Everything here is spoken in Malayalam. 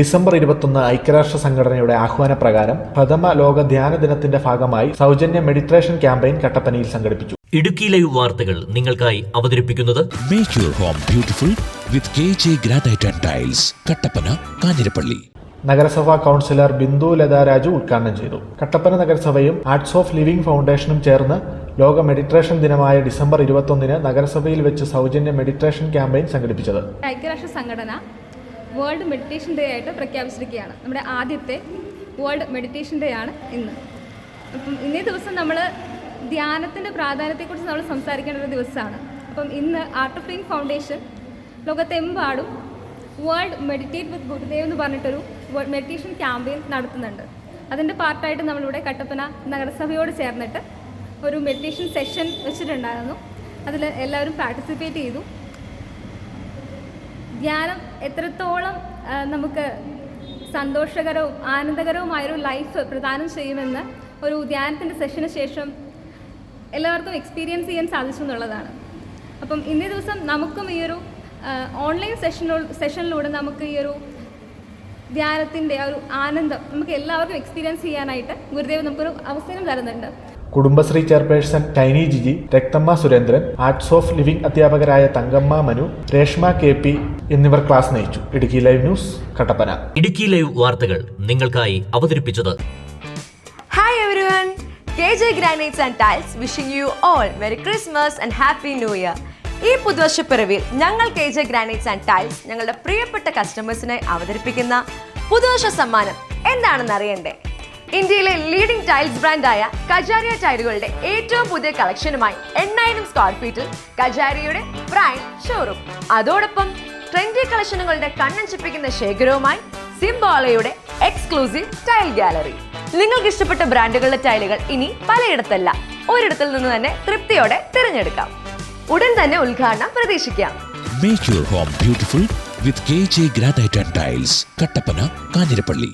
ഡിസംബർ ഇരുപത്തൊന്ന് ഐക്യരാഷ്ട്ര സംഘടനയുടെ ആഹ്വാനപ്രകാരം പ്രഥമ ലോക ധ്യാന ദിനത്തിന്റെ ഭാഗമായി സൗജന്യ മെഡിറ്റേഷൻ ക്യാമ്പയിൻ കട്ടപ്പനയിൽ സംഘടിപ്പിച്ചു. ഇടുക്കി ലൈവ് വാർത്തകൾ നിങ്ങൾക്കായി അവതരിപ്പിക്കുന്നത് make your home beautiful with K J granite and tiles Kattappana Kanjirappally. നഗരസഭാ കൗൺസിലർ ബിന്ദു ലത രാജു ഉദ്ഘാടനം ചെയ്തു. കട്ടപ്പന നഗരസഭയും ആർട്സ് ഓഫ് ലിവിംഗ് ഫൗണ്ടേഷനും ചേർന്ന് ലോക മെഡിറ്റേഷൻ ദിനമായ ഡിസംബർ ഇരുപത്തൊന്നിന് നഗരസഭയിൽ വെച്ച് സൗജന്യ മെഡിറ്റേഷൻ ക്യാമ്പയിൻ സംഘടിപ്പിച്ചത്. ഐക്യരാഷ്ട്ര സംഘടന വേൾഡ് മെഡിറ്റേഷൻ ഡേ ആയിട്ട് പ്രഖ്യാപിച്ചിരിക്കുകയാണ്. നമ്മുടെ ആദ്യത്തെ വേൾഡ് മെഡിറ്റേഷൻ ഡേ ആണ് ഇന്ന്. അപ്പം ഇന്നേ ദിവസം നമ്മൾ ധ്യാനത്തിന്റെ പ്രാധാന്യത്തെക്കുറിച്ച് നമ്മൾ സംസാരിക്കേണ്ട ഒരു ദിവസമാണ്. അപ്പം ഇന്ന് ആർട്ട് ഓഫ് ലിവിങ് ഫൗണ്ടേഷൻ ലോകത്തെമ്പാടും വേൾഡ് മെഡിറ്റേറ്റ് വിത്ത് ഗുരുദേവ് എന്ന് പറഞ്ഞിട്ടൊരു മെഡിറ്റേഷൻ ക്യാമ്പയിൻ നടത്തുന്നുണ്ട്. അതിന്റെ പാർട്ടായിട്ട് നമ്മളിവിടെ കട്ടപ്പന നഗരസഭയോട് ചേർന്നിട്ട് ഒരു മെഡിറ്റേഷൻ സെഷൻ വെച്ചിട്ടുണ്ടായിരുന്നു. അതിൽ എല്ലാവരും പാർട്ടിസിപ്പേറ്റ് ചെയ്തു. ധ്യാനം എത്രത്തോളം നമുക്ക് സന്തോഷകരവും ആനന്ദകരവുമായൊരു ലൈഫ് പ്രദാനം ചെയ്യുമെന്ന് ഒരു ധ്യാനത്തിന്റെ സെഷന് ശേഷം എല്ലാവർക്കും എക്സ്പീരിയൻസ് ചെയ്യാൻ സാധിച്ചു എന്നുള്ളതാണ്. അപ്പം ഇന്നേ ദിവസം നമുക്കും ഈ ഒരു ഓൺലൈൻ സെഷനോ സെഷനിലൂടെ നമുക്ക് ഈ ഒരു ധ്യാനത്തിന്റെ ആ ഒരു ആനന്ദം നമുക്ക് എല്ലാവർക്കും എക്സ്പീരിയൻസ് ചെയ്യാനായിട്ട് ഗുരുദേവ് നമുക്കൊരു അവസരം തരുന്നുണ്ട്. Kudumbashree chairperson tiny Jiji രക്തമ്മ Surendran arts of living അധ്യാപകരായ തങ്കമ്മ മനു രേഷ്മ കെ പി എന്നിവർ ക്ലാസ് നയിച്ചു. Idukki live news Kattappana. Idukki live വാർത്തകൾ നിങ്ങൾക്കായി അവതരിപ്പിച്ചത്. Hi everyone KJ granites and tiles wishing you all merry Christmas and happy new year ഈ പുതുവർഷപ്പിറവിൽ ഞങ്ങൾ K J granites and tiles ഞങ്ങളുടെ പ്രിയപ്പെട്ട കസ്റ്റമേഴ്സിനായി അവതരിപ്പിക്കുന്ന പുതുവർഷ സമ്മാനം എന്താണെന്ന് അറിയണ്ടേ? ഇന്ത്യയിലെ ലീഡിംഗ് ടൈൽസ് ബ്രാൻഡായ കജാരിയ ടൈലുകളുടെ ഏറ്റവും പുതിയ കളക്ഷനുമായി എണ്ണായിരം സ്ക്വയർ ഫീറ്റിൽ കജാരിയുടെ പ്രൈം ഷോറൂം അതോടൊപ്പം ട്രെൻഡി കളക്ഷനുകളുടെ കണ്ണൻ ചിപ്പിക്കുന്ന ശേഖരവുമായി സിംബോളയുടെ എക്സ്ക്ലൂസീവ് ടൈൽ ഗാലറി നിങ്ങൾക്ക് ഇഷ്ടപ്പെട്ട ബ്രാൻഡുകളുടെ ടൈലുകൾ ഇനി പലയിടത്തല്ല. ഒരിടത്തിൽ നിന്ന് തന്നെ തൃപ്തിയോടെ തിരഞ്ഞെടുക്കാം. ഉടൻ തന്നെ ഉദ്ഘാടനം പ്രതീക്ഷിക്കാം. Make your home beautiful with KJ Granite and tiles Kattappana Kanjirappally.